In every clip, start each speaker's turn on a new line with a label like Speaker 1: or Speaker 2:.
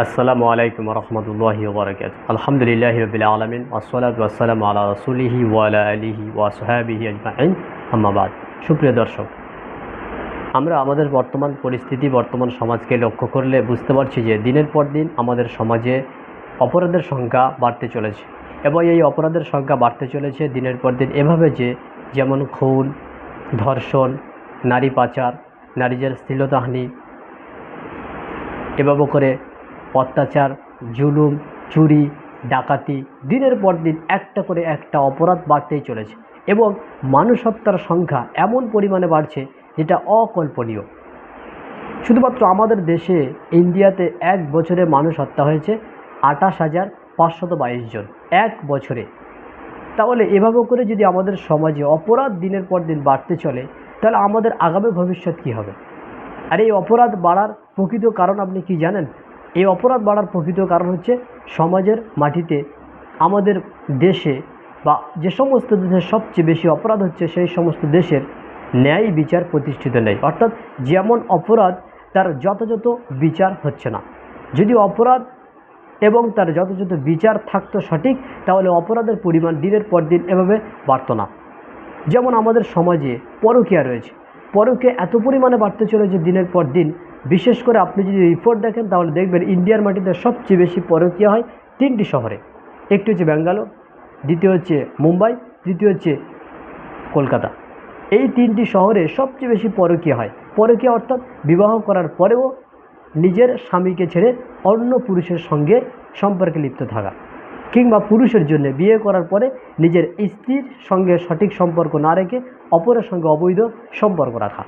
Speaker 1: আসসালামু আলাইকুম রহমতুল্লাহ বরকাত আলহামদুলিল্লাহ রবিল আলমিন আসসালাত ওয়াসালাম আলা রসুলিহি ওয়ালা আলিহি ওয়াসহাবিহি আজমাইন। আহমাবাদ সুপ্রিয় দর্শক, আমরা আমাদের বর্তমান পরিস্থিতি, বর্তমান সমাজকে লক্ষ্য করলে বুঝতে পারছি যে দিনের পর দিন আমাদের সমাজে অপরাধের সংখ্যা বাড়তে চলেছে এবং এই অপরাধের সংখ্যা বাড়তে চলেছে দিনের পর দিন এভাবে যে যেমন খুন, ধর্ষণ, নারী পাচার, নারীদের স্থিলতাহানি, এভাবে করে অত্যাচার, জুলুম, চুরি, ডাকাতি দিনের পর দিন একটা করে একটা অপরাধ বাড়তেই চলেছে এবং মানুষ হত্যার সংখ্যা এমন পরিমাণে বাড়ছে যেটা অকল্পনীয়। শুধুমাত্র আমাদের দেশে ইন্ডিয়াতে এক বছরে মানুষ হত্যা হয়েছে আঠাশ হাজার পাঁচশত বাইশ জন এক বছরে। তাহলে এভাবে করে যদি আমাদের সমাজে অপরাধ দিনের পর দিন বাড়তে চলে, তাহলে আমাদের আগামী ভবিষ্যৎ কী হবে? আর এই অপরাধ বাড়ার প্রকৃত কারণ আপনি কি জানেন? এই অপরাধ বাড়ার প্রকৃত কারণ হচ্ছে সমাজের মাটিতে আমাদের দেশে বা যে সমস্ত দেশের সবচেয়ে বেশি অপরাধ হচ্ছে সেই সমস্ত দেশের ন্যায় বিচার প্রতিষ্ঠিত নেই। অর্থাৎ যেমন অপরাধ, তার যথাযথ বিচার হচ্ছে না। যদি অপরাধ এবং তার যথাযথ বিচার থাকতো সঠিক, তাহলে অপরাধের পরিমাণ দিনের পর দিন এভাবে বাড়তো না। যেমন আমাদের সমাজে পরকীয়া রয়েছে। পরকীয়া এত পরিমাণে বাড়তে চলেছে দিনের পর দিন, বিশেষ করে আপনি যদি রিপোর্ট দেখেন তাহলে দেখবেন ইন্ডিয়ার মাটিতে সবচেয়ে বেশি পরকীয়া হয় তিনটি শহরে। একটি হচ্ছে ব্যাঙ্গালোর দ্বিতীয় হচ্ছে মুম্বাই তৃতীয় হচ্ছে কলকাতা। এই তিনটি শহরে সবচেয়ে বেশি পরকীয়া হয়। পরকীয়া অর্থাৎ বিবাহ করার পরেও নিজের স্বামীকে ছেড়ে অন্য পুরুষের সঙ্গে সম্পর্কে লিপ্ত থাকা। কিংবা পুরুষের জন্য বিয়ে করার পরে নিজের স্ত্রীর সঙ্গে সঠিক সম্পর্ক না রেখে অপরের সঙ্গে অবৈধ সম্পর্ক রাখা।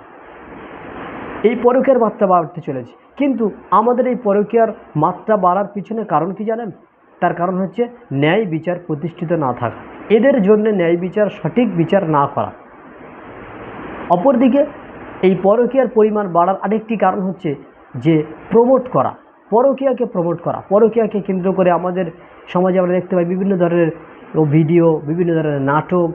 Speaker 1: এই পরকীয়ার মাত্রা বাড়তে চলেছে। কিন্তু আমাদের এই পরকীয়ার মাত্রা বাড়ার পিছনে কারণ কি জানেন? তার কারণ হচ্ছে ন্যায় বিচার প্রতিষ্ঠিত না থাকা। এদের জন্য ন্যায় বিচার, সঠিক বিচার না করা। অপরদিকে এই পরকীয়ার পরিমাণ বাড়ার আরেকটি কারণ হচ্ছে যে প্রমোট করা। পরকীয়াকে প্রমোট করা। পরকীয়াকে কেন্দ্র করে আমাদের সমাজে আমরা দেখতে পাই বিভিন্ন ধরনের ভিডিও, বিভিন্ন ধরনের নাটক,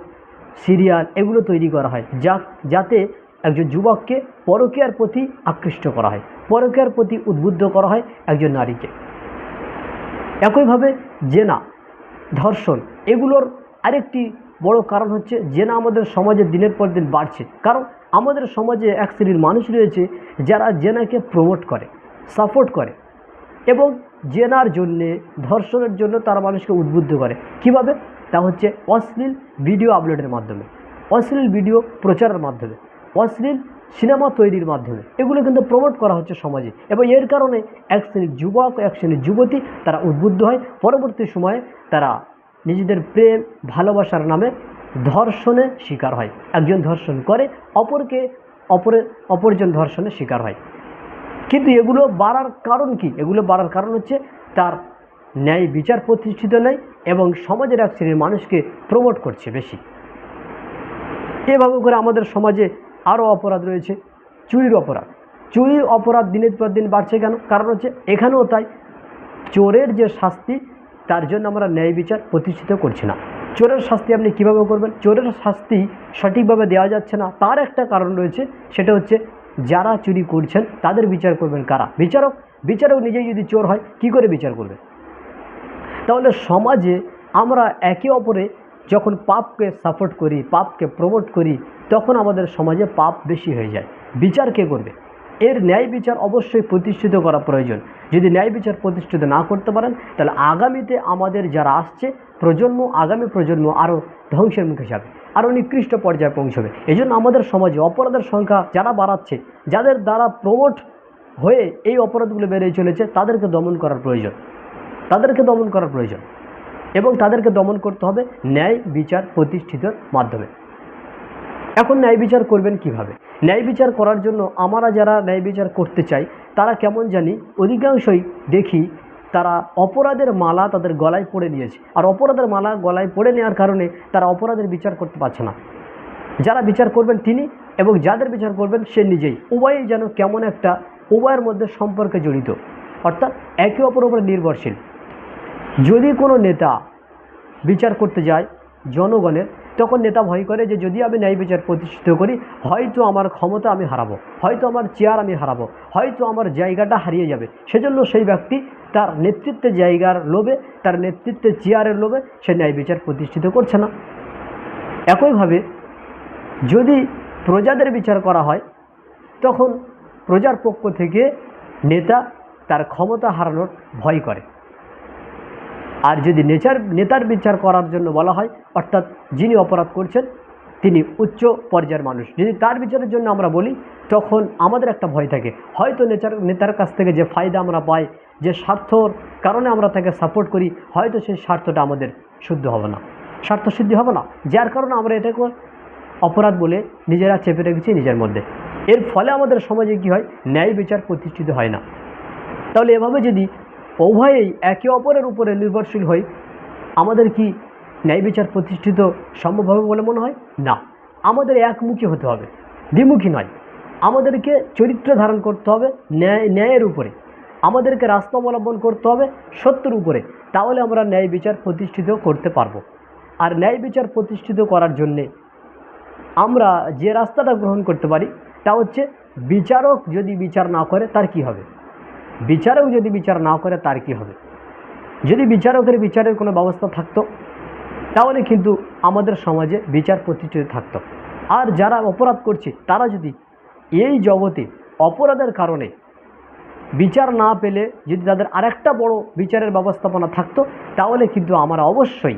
Speaker 1: সিরিয়াল এগুলো তৈরি করা হয়, যা, যাতে একজন যুবককে পরকীয়ার প্রতি আকৃষ্ট করা হয়, পরকীয়ার প্রতি উদ্বুদ্ধ করা হয় একজন নারীকে। একইভাবে জেনা, ধর্ষণ এগুলোর আরেকটি বড় কারণ হচ্ছে জেনা আমাদের সমাজে দিনের পর দিন বাড়ছে। কারণ আমাদের সমাজে এক শ্রেণির মানুষ রয়েছে যারা জেনাকে প্রমোট করে সাপোর্ট করে এবং জেনার জন্যে, ধর্ষণের জন্য তারা মানুষকে উদ্বুদ্ধ করে। কীভাবে? তা হচ্ছে অশ্লীল ভিডিও আপলোডের মাধ্যমে, অশ্লীল ভিডিও প্রচারের মাধ্যমে, অশ্লীল সিনেমা তৈরির মাধ্যমে। এগুলো কিন্তু প্রমোট করা হচ্ছে সমাজে। এবং এর কারণে এক শ্রেণির যুবক, এক শ্রেণির যুবতী তারা উদ্বুদ্ধ হয়। পরবর্তী সময়ে তারা নিজেদের প্রেম, ভালোবাসার নামে ধর্ষণের শিকার হয়। একজন ধর্ষণ করে, অপরকে, অপরের, অপরজন ধর্ষণের শিকার হয়। কিন্তু এগুলো বাড়ার কারণ কি? এগুলো বাড়ার কারণ হচ্ছে তার ন্যায় বিচার প্রতিষ্ঠিত নেই এবং সমাজের এক শ্রেণির মানুষকে প্রমোট করছে বেশি। এভাবে করে আমাদের সমাজে আরও অপরাধ রয়েছে, চুরির অপরাধ। চুরির অপরাধ দিনের পর দিন বাড়ছে কেন? কারণ হচ্ছে এখানেও তাই, চোরের যে শাস্তি, তার জন্য আমরা ন্যায় বিচার প্রতিষ্ঠিত করছি না। চোরের শাস্তি আপনি কীভাবে করবেন? চোরের শাস্তি সঠিকভাবে দেওয়া যাচ্ছে না। তার একটা কারণ রয়েছে, সেটা হচ্ছে যারা চুরি করছেন, তাদের বিচার করবেন কারা? বিচারক বিচারক নিজেই যদি চোর হয়, কি করে বিচার করবে? তাহলে সমাজে আমরা একে অপরে যখন পাপকে সাপোর্ট করি, পাপকে প্রমোট করি, তখন আমাদের সমাজে পাপ বেশি হয়ে যায়। বিচার কে করবে? এর ন্যায় বিচার অবশ্যই প্রতিষ্ঠিত করা প্রয়োজন। যদি ন্যায় বিচার প্রতিষ্ঠিত না করতে পারেন, তাহলে আগামীতে আমাদের যারা আসছে, প্রজন্ম, আগামী প্রজন্ম আরও ধ্বংসের মুখে যাবে আরও নিকৃষ্ট পর্যায়ে পৌঁছবে। এই জন্য আমাদের সমাজে অপরাধের সংখ্যা যারা বাড়াচ্ছে, যাদের দ্বারা প্রমোট হয়ে এই অপরাধগুলো বেড়ে চলেছে, তাদেরকে দমন করার প্রয়োজন। তাদেরকে দমন করার প্রয়োজন। এবং তাদেরকে দমন করতে হবে ন্যায় বিচার প্রতিষ্ঠিতর মাধ্যমে। এখন ন্যায় বিচার করবেন কীভাবে? ন্যায় বিচার করার জন্য আমরা যারা ন্যায় বিচার করতে চাই, তারা কেমন জানি অধিকাংশই দেখি তারা অপরাধের মালা তাদের গলায় পড়ে নিয়েছে। আর অপরাধের মালা গলায় পড়ে নেওয়ার কারণে তারা অপরাধের বিচার করতে পারছে না। যারা বিচার করবেন তিনি এবং যাদের বিচার করবেন সে নিজেই। উভয়ই যেন কেমন একটা উভয়ের মধ্যে সম্পর্কে জড়িত। অর্থাৎ একে অপর উপরে নির্ভরশীল। যদি কোনো নেতা বিচার করতে যায় জনগণের তখন নেতা ভয় করে যে যদি আমি ন্যায় বিচার প্রতিষ্ঠিত করি, হয়তো আমার ক্ষমতা আমি হারাবো, হয়তো আমার চেয়ার আমি হারাবো, হয়তো আমার জায়গাটা হারিয়ে যাবে। সেজন্য সেই ব্যক্তি তার নেতৃত্বে জায়গার লোভে, তার নেতৃত্বে চেয়ারের লোভে সে ন্যায় বিচার প্রতিষ্ঠিত করছে না। একইভাবে যদি প্রজাদের বিচার করা হয়, তখন প্রজার পক্ষ থেকে নেতা তার ক্ষমতা হারানোর ভয় করে। আর যদি নেচার, নেতার বিচার করার জন্য বলা হয়, অর্থাৎ যিনি অপরাধ করছেন, তিনি উচ্চ পর্যায়ের মানুষ। যদি তার বিচারের জন্য আমরা বলি, তখন আমাদের একটা ভয় থাকে। হয়তো নেচার, নেতার কাছ থেকে যে ফায়দা আমরা পাই, যে স্বার্থর কারণে আমরা তাকে সাপোর্ট করি, হয়তো সেই স্বার্থটা আমাদের শুদ্ধ হবে না। স্বার্থ সিদ্ধি হবে না। যার কারণে আমরা এটাকে অপরাধ বলে নিজেরা চেপে রেখেছি নিজের মধ্যে। এর ফলে আমাদের সমাজে কী হয়? ন্যায় বিচার প্রতিষ্ঠিত হয় না। তাহলে এভাবে যদি উভয়েই একে অপরের উপরে নির্ভরশীল হই আমাদের কি ন্যায় বিচার প্রতিষ্ঠিত সম্ভব হবে বলে মনে হয়? না। আমাদের একমুখী হতে হবে। দ্বিমুখী নয়। আমাদেরকে চরিত্র ধারণ করতে হবে ন্যায়, ন্যায়ের উপরে। আমাদেরকে রাস্তা অবলম্বন করতে হবে সত্যের উপরে। তাহলে আমরা ন্যায় বিচার প্রতিষ্ঠিত করতে পারব। আর ন্যায় বিচার প্রতিষ্ঠিত করার জন্যে আমরা যে রাস্তাটা গ্রহণ করতে পারি, তা হচ্ছে বিচারক যদি বিচার না করে, তার কি হবে? বিচারক যদি বিচার না করে, তার কি হবে? যদি বিচারকের বিচারের কোনো ব্যবস্থা থাকতো, তাহলে কিন্তু আমাদের সমাজে বিচার প্রতিষ্ঠিত থাকত। আর যারা অপরাধ করছে, তারা যদি এই জগতে অপরাধের কারণে বিচার না পেলে, যদি তাদের আরেকটা বড় বিচারের ব্যবস্থাপনা থাকতো, তাহলে কিন্তু আমরা অবশ্যই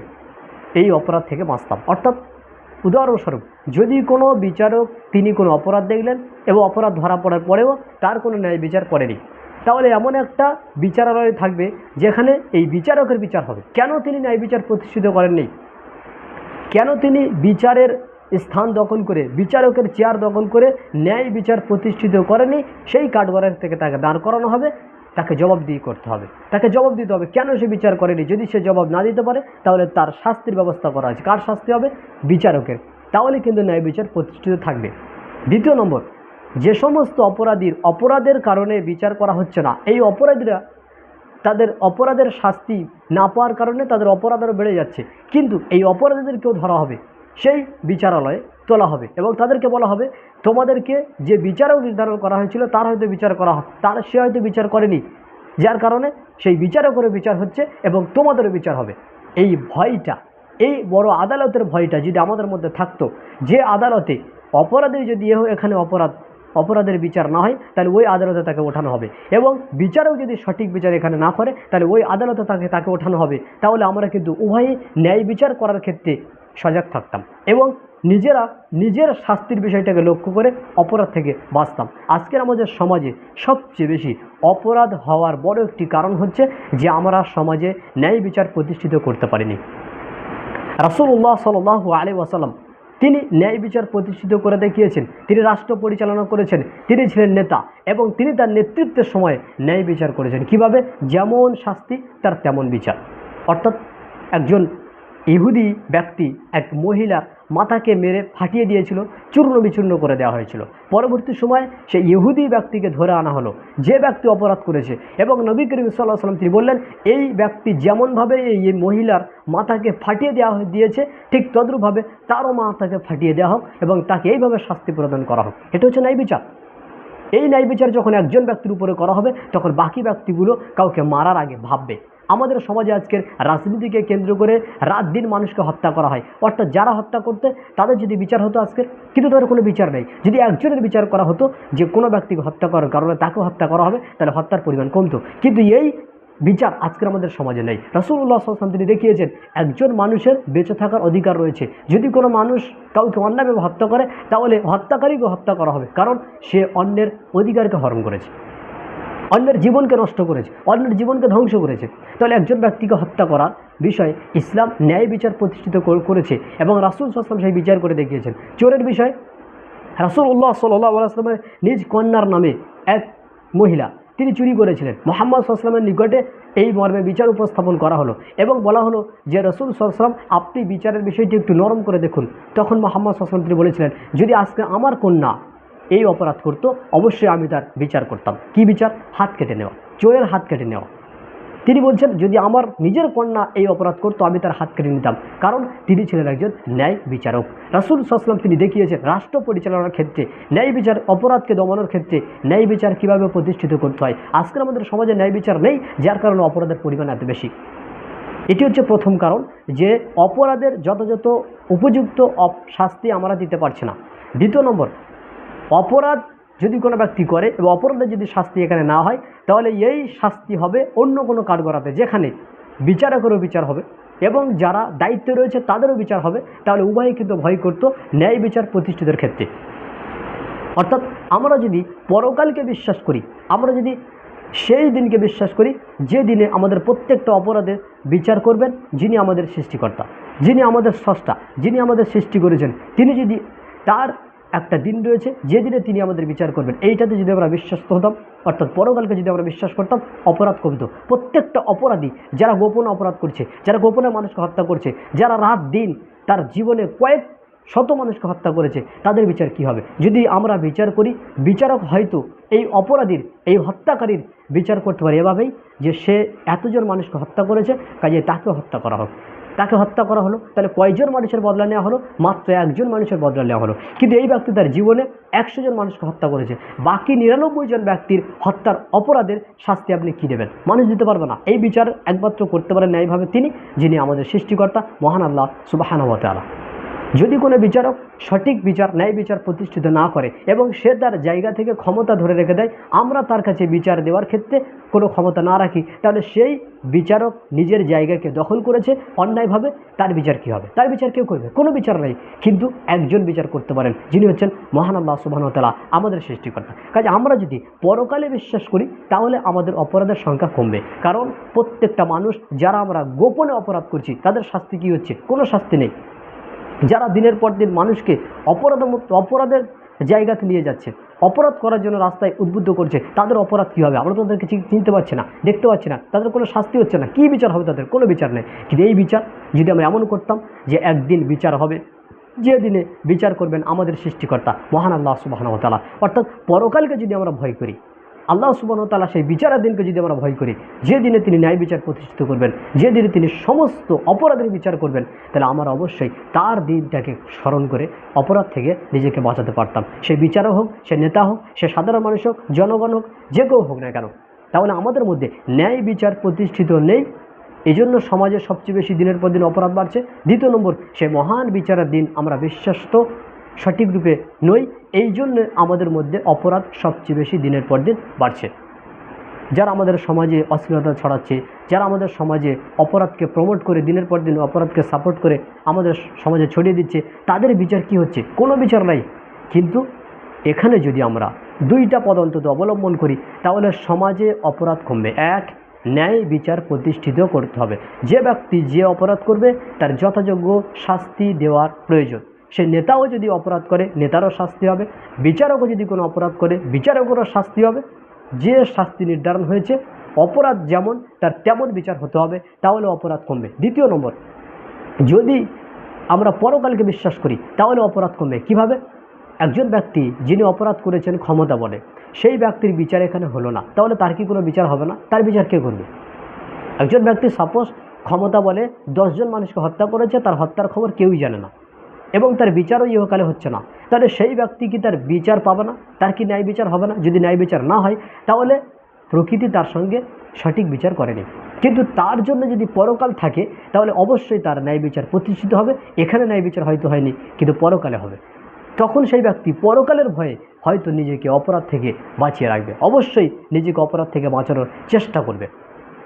Speaker 1: এই অপরাধ থেকে বাঁচতাম। অর্থাৎ, উদাহরণস্বরূপ, যদি কোনো বিচারক, তিনি কোনো অপরাধ দেখলেন এবং অপরাধ ধরা পড়ার পরেও তার কোনো ন্যায় বিচার করেনি তাহলে এমন একটা বিচারালয় থাকবে যেখানে এই বিচারকের বিচার হবে। কেন তিনি ন্যায় বিচার প্রতিষ্ঠিত করেননি? কেন তিনি বিচারের স্থান দখল করে, বিচারকের চেয়ার দখল করে ন্যায় বিচার প্রতিষ্ঠিত করেনি সেই কাঠগড়ার থেকে তাকে দাঁড় করানো হবে, তাকে জবাবদিহি করতে হবে। তাকে জবাব দিতে হবে, কেন সে বিচার করেনি? যদি সে জবাব না দিতে পারে, তাহলে তার শাস্তির ব্যবস্থা করা আছে কার শাস্তি হবে? বিচারকের। তাহলে কিন্তু ন্যায় বিচার প্রতিষ্ঠিত থাকবে। দ্বিতীয় নম্বর যে সমস্ত অপরাধীর অপরাধের কারণে বিচার করা হচ্ছে না, এই অপরাধীরা তাদের অপরাধের শাস্তি না পাওয়ার কারণে তাদের অপরাধ আরও বেড়ে যাচ্ছে। কিন্তু এই অপরাধীদেরকেও ধরা হবে, সেই বিচারালয়ে তোলা হবে এবং তাদেরকে বলা হবে, তোমাদেরকে যে বিচারক নির্ধারণ করা হয়েছিল তার হয়তো বিচার করা তার সে হয়তো বিচার করেনি, যার কারণে সেই বিচারকেরও বিচার হচ্ছে এবং তোমাদেরও বিচার হবে। এই ভয়টা, এই বড় আদালতের ভয়টা যদি আমাদের মধ্যে থাকতো, যে আদালতে অপরাধীর যদি এখানে অপরাধ অপরাধের বিচার না হয়, তাহলে ওই আদালতে তাকে ওঠানো হবে। এবং বিচারক যদি সঠিক বিচার এখানে না করে, তাহলে ওই আদালতে তাকে তাকে ওঠানো হবে। তাহলে আমরা কিন্তু উভয়ই ন্যায় বিচার করার ক্ষেত্রে সজাগ থাকতাম এবং নিজেরা, নিজের শাস্তির বিষয়টাকে লক্ষ্য করে অপরাধ থেকে বাঁচতাম। আজকের আমাদের সমাজে সবচেয়ে বেশি অপরাধ হওয়ার বড় একটি কারণ হচ্ছে যে আমরা সমাজে ন্যায় বিচার প্রতিষ্ঠিত করতে পারিনি। রাসুল্লাহ সাল আলী ওয়াসাল্লাম তিনি ন্যায় বিচার প্রতিষ্ঠিত করে দেখিয়েছেন, তিনি রাষ্ট্র পরিচালনা করেছেন, তিনি ছিলেন নেতা এবং তিনি তার নেতৃত্বের সময় ন্যায় বিচার করেছেন। কীভাবে? যেমন শাস্তি, তার তেমন বিচার। অর্থাৎ একজন ইহুদি ব্যক্তি, এক মহিলার মাথাকে মেরে ফাটিয়ে দিয়েছিল, চূর্ণ বিচূর্ণ করে দেওয়া হয়েছিল। পরবর্তী সময় সে ইহুদি ব্যক্তিকে ধরে আনা হলো, যে ব্যক্তি অপরাধ করেছে। এবং নবী করিম সাল্লাহ সাল্লাম তিনি বললেন, এই ব্যক্তি যেমনভাবে এই মহিলার মাথাকে ফাটিয়ে দেওয়া দিয়েছে, ঠিক তদ্রুপভাবে তারও মাথাকে ফাটিয়ে দেওয়া হোক এবং তাকে এইভাবে শাস্তি প্রদান করা হোক। এটা হচ্ছে ন্যায় বিচার। এই ন্যায় বিচার যখন একজন ব্যক্তির উপরে করা হবে, তখন বাকি ব্যক্তিগুলো কাউকে মারার আগে ভাববে। আমাদের সমাজে আজকের রাজনীতিকে কেন্দ্র করে রাত দিন মানুষকে হত্যা করা হয়। অর্থাৎ যারা হত্যা করতে, তাদের যদি বিচার হতো আজকের কিন্তু তাদের কোনো বিচার নেই। যদি একজনের বিচার করা হতো যে কোনো ব্যক্তিকে হত্যা করার কারণে তাকে হত্যা করা হবে, তাহলে হত্যার পরিমাণ কমতো। কিন্তু এই বিচার আজকের আমাদের সমাজে নেই। রাসুল্লাহ সাল্লাম তিনি দেখিয়েছেন, একজন মানুষের বেঁচে থাকার অধিকার রয়েছে। যদি কোনো মানুষ কাউকে অন্যায়ভাবে হত্যা করে, তাহলে হত্যাকারীকে হত্যা করা হবে। কারণ সে অন্যের অধিকারকে হরণ করেছে। অন্যের জীবনকে নষ্ট করেছে, অন্যের জীবনকে ধ্বংস করেছে। তাহলে একজন ব্যক্তিকে হত্যা করার বিষয়ে ইসলাম ন্যায় বিচার প্রতিষ্ঠিত করেছে এবং রাসুল সাল্লাম সেই বিচার করে দেখিয়েছেন। চোরের বিষয় রাসুল উল্লাহ সাল্লাহ আসলামের নিজ কন্যার নামে এক মহিলা, তিনি চুরি করেছিলেন। মোহাম্মদ সাল্লামের নিকটে এই মর্মে বিচার উপস্থাপন করা হলো এবং বলা হলো যে রসুল সাল্লাম আপনি বিচারের বিষয়টি একটু নরম করে দেখুন। তখন মোহাম্মদ সাল্লাম তিনি বলেছিলেন, যদি আজকে আমার কন্যা এই অপরাধ করতো, অবশ্যই আমি তার বিচার করতাম। কি বিচার? হাত কেটে নেওয়া, চোরের হাত কেটে নেওয়া। তিনি বলছেন, যদি আমার নিজের কন্যা এই অপরাধ করতো, আমি তার হাত কেটে নিতাম। কারণ তিনি ছিলেন একজন ন্যায় বিচারক। রাসুল সাল্লাম তিনি দেখিয়েছেন, রাষ্ট্র পরিচালনার ক্ষেত্রে, ন্যায় বিচার, অপরাধকে দমানোর ক্ষেত্রে, ন্যায় বিচার কীভাবে প্রতিষ্ঠিত করতে হয়? আজকের আমাদের সমাজে ন্যায় বিচার নেই, যার কারণে অপরাধের পরিমাণ এত বেশি। এটি হচ্ছে প্রথম কারণ, যে অপরাধের যথাযথ উপযুক্ত শাস্তি আমরা দিতে পারছি না। দ্বিতীয় নম্বর অপরাধ যদি কোনো ব্যক্তি করে এবং অপরাধের যদি শাস্তি এখানে না হয়, তাহলে এই শাস্তি হবে অন্য কোনো কাঠগড়াতে যেখানে বিচারকেরও বিচার হবে এবং যারা দায়িত্বে রয়েছে তাদেরও বিচার হবে। তাহলে উভয়ে কিন্তু ভয় করতো ন্যায় বিচার প্রতিষ্ঠিতের ক্ষেত্রে। অর্থাৎ আমরা যদি পরকালকে বিশ্বাস করি, আমরা যদি সেই দিনকে বিশ্বাস করি, যে দিনে আমাদের প্রত্যেকটা অপরাধের বিচার করবেন, যিনি আমাদের সৃষ্টিকর্তা, যিনি আমাদের স্রষ্টা, যিনি আমাদের সৃষ্টি করেছেন, তিনি যদি তার একটা দিন রয়েছে, যে দিনে তিনি আমাদের বিচার করবেন। এইটাতে যদি আমরা বিশ্বাস্ত হতাম, অর্থাৎ পরকালকে যদি আমরা বিশ্বাস করতাম, অপরাধ কমতো। প্রত্যেকটা অপরাধী যারা গোপনে অপরাধ করছে, যারা গোপনে মানুষকে হত্যা করছে, যারা রাত দিন তার জীবনে কয়েক শত মানুষকে হত্যা করেছে, তাদের বিচার কি হবে? যদি আমরা বিচার করি, বিচারক হয়তো এই অপরাধীর, এই হত্যাকারীর বিচার করতে পারে এভাবেই যে সে এতজন মানুষকে হত্যা করেছে, কাজে তাকে হত্যা করা হোক। তাকে হত্যা করা হলো, তাহলে কয়জন মানুষের বদলা নেওয়া হলো? মাত্র একজন মানুষের বদলা নেওয়া হলো। কিন্তু এই ব্যক্তি তার জীবনে একশো জন মানুষকে হত্যা করেছে। বাকি নিরানব্বই জন ব্যক্তির হত্যার অপরাধের শাস্তি আপনি কী দেবেন? মানুষ দিতে পারবে না। এই বিচার একমাত্র করতে পারেন ন্যায়ভাবে তিনি, যিনি আমাদের সৃষ্টিকর্তা, মহান আল্লাহ সুবাহানবতালা যদি কোনো বিচারক সঠিক বিচার, ন্যায় বিচার প্রতিষ্ঠিত না করে এবং সে তার জায়গা থেকে ক্ষমতা ধরে রেখে দেয়, আমরা তার কাছে বিচার দেওয়ার ক্ষেত্রে কোনো ক্ষমতা না রাখি। তাহলে সেই বিচারক নিজের জায়গাকে দখল করেছে, অন্যায়ভাবে তার বিচার কী হবে? তার বিচার কেউ করবে? কোনো বিচার নেই। কিন্তু একজন বিচার করতে পারেন, যিনি হচ্ছেন মহান আল্লাহ সুবাহতালা আমাদের সৃষ্টিকর্তা। কাজে আমরা যদি পরকালে বিশ্বাস করি, তাহলে আমাদের অপরাধের সংখ্যা কমবে। কারণ প্রত্যেকটা মানুষ, যারা আমরা গোপনে অপরাধ করছি, তাদের শাস্তি কী হচ্ছে? কোনো শাস্তি নেই। যারা দিনের পর দিন মানুষকে অপরাধ অপরাধের জায়গাতে নিয়ে যাচ্ছে, অপরাধ করার জন্য রাস্তায় উদ্বুদ্ধ করছে, তাদের অপরাধ কী হবে? আমরা তাদেরকে চিনতে পারছি না, দেখতে পাচ্ছি না, তাদের কোনো শাস্তি হচ্ছে না, কী বিচার হবে তাদের? কোনো বিচার নেই। কিন্তু এই বিচার যদি আমরা এমন করতাম যে একদিন বিচার হবে, যে দিনে বিচার করবেন আমাদের সৃষ্টিকর্তা, মহান আল্লাহ সুবাহনতালা অর্থাৎ পরকালকে যদি আমরা ভয় করি আল্লাহ সুবাহতালা সেই বিচারের দিনকে যদি আমরা ভয় করি, যে দিনে তিনি ন্যায় বিচার প্রতিষ্ঠিত করবেন, যে দিনে তিনি সমস্ত অপরাধের বিচার করবেন, তাহলে আমরা অবশ্যই তার দিনটাকে স্মরণ করে অপরাধ থেকে নিজেকে বাঁচাতে পারতাম। সে বিচারক হোক, সে নেতা হোক, সে সাধারণ মানুষ হোক, জনগণ হোক, যে কেউ হোক না কেন। তাহলে আমাদের মধ্যে ন্যায় বিচার প্রতিষ্ঠিত নেই। এই জন্য সমাজে সবচেয়ে বেশি দিনের পর দিন অপরাধ বাড়ছে। দ্বিতীয় নম্বর, সে মহান বিচারের দিন আমরা বিশ্বাস্ত। সঠিক রূপে নই, এই জন্য আমাদের মধ্যে অপরাধ সবচেয়ে বেশি দিনের পর দিন বাড়ছে। যারা আমাদের সমাজে অশ্লীলতা ছড়াচ্ছে, যারা আমাদের সমাজে অপরাধকে প্রমোট করে দিনের পর দিন অপরাধকে সাপোর্ট করে আমাদের সমাজে ছড়িয়ে দিচ্ছে, তাদের বিচার কি হচ্ছে? কোনো বিচার নাই। কিন্তু এখানে যদি আমরা দুইটা পদ অন্তত অবলম্বন করি, তাহলে সমাজে অপরাধ কমবে। এক, ন্যায় বিচার প্রতিষ্ঠিত করতে হবে। যে ব্যক্তি যে অপরাধ করবে, তার যথাযোগ্য শাস্তি দেওয়ার প্রয়োজন। সে নেতাও যদি অপরাধ করে, নেতারও শাস্তি হবে, বিচারকও যদি কোনো অপরাধ করে, বিচারকেরও শাস্তি হবে। যে শাস্তি নির্ধারণ হয়েছে, অপরাধ যেমন, তার তেমন বিচার হতে হবে, তাহলে অপরাধ কমবে। দ্বিতীয় নম্বর, যদি আমরা পরকালকে বিশ্বাস করি, তাহলে অপরাধ কমবে। কীভাবে? একজন ব্যক্তি যিনি অপরাধ করেছেন, ক্ষমতা বলে, সেই ব্যক্তির বিচার এখানে হলো না। তাহলে তার কি কোনো বিচার হবে না? তার বিচার কে করবে? একজন ব্যক্তি সাপোজ ক্ষমতা বলে, দশজন মানুষকে হত্যা করেছে, তার হত্যার খবর কেউই জানে না। এবং তার বিচারও ইহকালে হচ্ছে না। তাহলে সেই ব্যক্তি কি তার বিচার পাবে না? তার কি ন্যায় বিচার হবে না? যদি ন্যায় বিচার না হয়, তাহলে প্রকৃতি তার সঙ্গে সঠিক বিচার করেনি। কিন্তু তার জন্য যদি পরকাল থাকে, তাহলে অবশ্যই তার ন্যায় বিচার প্রতিষ্ঠিত হবে। এখানে ন্যায় বিচার হয়তো হয়নি, কিন্তু পরকালে হবে। তখন সেই ব্যক্তি পরকালের ভয়ে হয়তো নিজেকে অপরাধ থেকে বাঁচিয়ে রাখবে। অবশ্যই নিজেকে অপরাধ থেকে বাঁচানোর চেষ্টা করবে।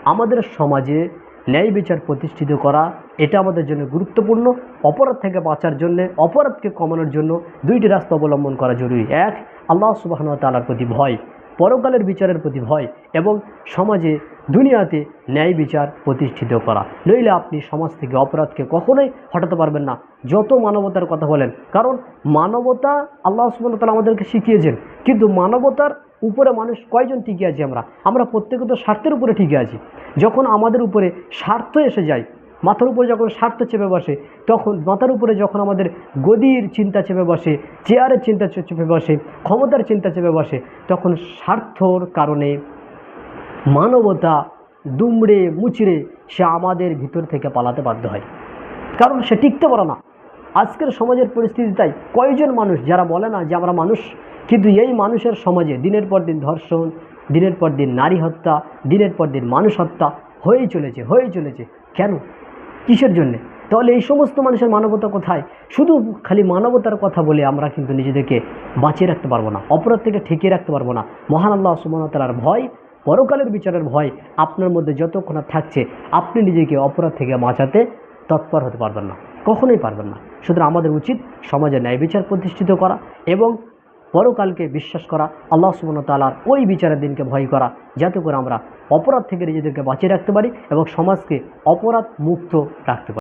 Speaker 1: আমাদের সমাজে ন্যায় বিচার প্রতিষ্ঠিত করা, এটা আমাদের জন্য গুরুত্বপূর্ণ। অপরাধ থেকে বাঁচার জন্য, অপরাধকে কমানোর জন্য দুইটি রাস্তা অবলম্বন করা জরুরি। এক, আল্লাহ সুবাহন তালার প্রতি ভয়, পরকালের বিচারের প্রতি ভয় এবং সমাজে, দুনিয়াতে ন্যায় বিচার প্রতিষ্ঠিত করা। নইলে আপনি সমাজ থেকে অপরাধকে কখনোই হটাতে পারবেন না। যত মানবতার কথা বলেন, কারণ মানবতা আল্লাহ সুবাহ তালা আমাদেরকে শিখিয়েছেন। কিন্তু মানবতার উপরে মানুষ কয়জন টিকে আছি আমরা? আমরা প্রত্যেকে তো স্বার্থের উপরে টিকে আছি। যখন আমাদের উপরে স্বার্থ এসে যায়, মাথার উপরে যখন স্বার্থ চেপে বসে, তখন মাথার উপরে যখন আমাদের গদির চিন্তা চেপে বসে, চেয়ারের চিন্তা চেপে বসে, ক্ষমতার চিন্তা চেপে বসে, তখন স্বার্থর কারণে মানবতা দুমড়ে মুচড়ে সে আমাদের ভিতর থেকে পালাতে বাধ্য হয়। কারণ সে টিকতে পারে না। আজকের সমাজের পরিস্থিতি তাই। কয়জন মানুষ যারা বলে না যে আমরা মানুষ কিন্তু এই মানুষের সমাজে দিনের পর দিন ধর্ষণ, দিনের পর দিন নারী হত্যা, দিনের পর দিন মানুষ হত্যা হয়েই চলেছে হয়েই চলেছে। কেন? কিসের জন্যে? তাহলে এই সমস্ত মানুষের মানবতা কোথায়? শুধু খালি মানবতার কথা বলে আমরা কিন্তু নিজেদেরকে বাঁচিয়ে রাখতে পারব না অপরাধ থেকে ঠেকিয়ে রাখতে পারব না। মহান আল্লাহ সুমনতালার ভয়, পরকালের বিচারের ভয় আপনার মধ্যে যতক্ষণ থাকছে, আপনি নিজেকে অপরাধ থেকে বাঁচাতে তৎপর হতে পারবেন না, কখনোই পারবেন না। সুতরাং আমাদের উচিত সমাজে ন্যায় বিচার প্রতিষ্ঠিত করা এবং পরকালকে বিশ্বাস করা, আল্লাহ সুবন তালার ওই বিচারের দিনকে ভয় করা, যাতে করে আমরা অপরাধ থেকে নিজেদেরকে বাঁচিয়ে রাখতে পারি এবং সমাজকে অপরাধ মুক্ত রাখতে পারি।